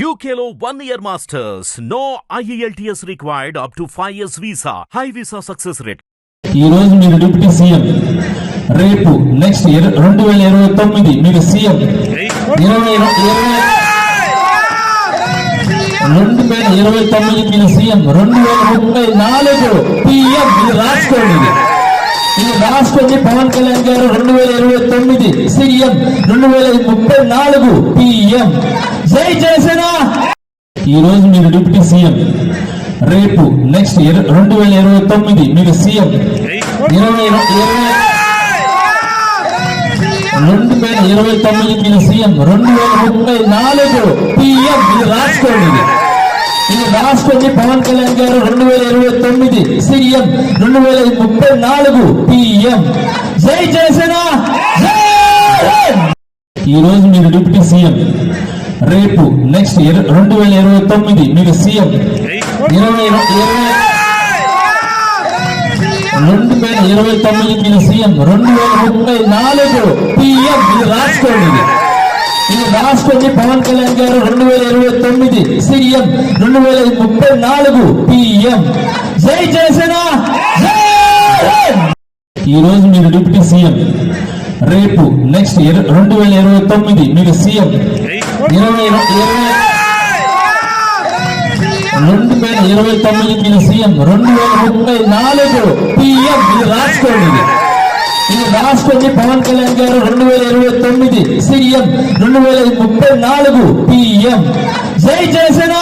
యూకేలో one year masters no IELTS required up to five years visa high visa success rate ఈ రోజు మీరు deputy CM. రేపు next ఇర- రెండు వేల ఇరవై తొమ్మిది మీరు సీఎం. ఇరవై రెండు వేల ఇరవై తొమ్మిది మీరు సీఎం. రెండు వేల ముప్పై నాలుగు పిఎం ఇది రాసుకోండి. రాష్ట్రపతి పవన్ కళ్యాణ్ గారు రెండు వేల ఇరవై తొమ్మిది సీఎం రెండు వేల ముప్పై నాలుగు పిఎం. జై జనసేన! ఈ రోజు మీరు డిప్యూటీ సీఎం. రేపు నెక్స్ట్ రెండు వేల ఇరవై తొమ్మిది మీరు సీఎం. ఇరవై ఇరవై రెండు వేల ఇరవై తొమ్మిది మీరు సీఎం. రెండు వేల ముప్పై నాలుగు పిఎం. ఇది రాసుకోండి. ఇది. ఇది పవన్ కళ్యాణ్ గారు రెండు వేల ఇరవై తొమ్మిది సీఎం రెండు వేల ముప్పై నాలుగు పిఎం. జై జనసేన! ఈ రోజు మీరు డిప్యూటీ సీఎం. రేపు నెక్స్ట్ రెండు వేల ఇరవై తొమ్మిది మీరు సీఎం. ఇరవై ఇరవై రెండు వేల ఇరవై తొమ్మిది మీరు సీఎం. రెండు వేల ముప్పై నాలుగు పిఎం. ఇది రాసుకోండి రాష్ట్రపతి పవన్ కళ్యాణ్ గారు రెండు వేల ఇరవై తొమ్మిది సీఎం రెండు వేల ముప్పై నాలుగు పిఎం. జై జనసేన! ఈ రోజు మీరు డిప్యూటీ సీఎం రేపు నెక్స్ట్ రెండు వేల ఇరవై తొమ్మిది మీరు సీఎం. ఇరవై ఇరవై రెండు వేల ఇరవై తొమ్మిది మీరు సీఎం రెండు వేల ముప్పై నాలుగు పిఎం. ఇది పవన్ కళ్యాణ్ గారు రెండు వేల ఇరవై తొమ్మిది సీఎం రెండు వేల ముప్పై నాలుగు పిఎం. జై జనసేన!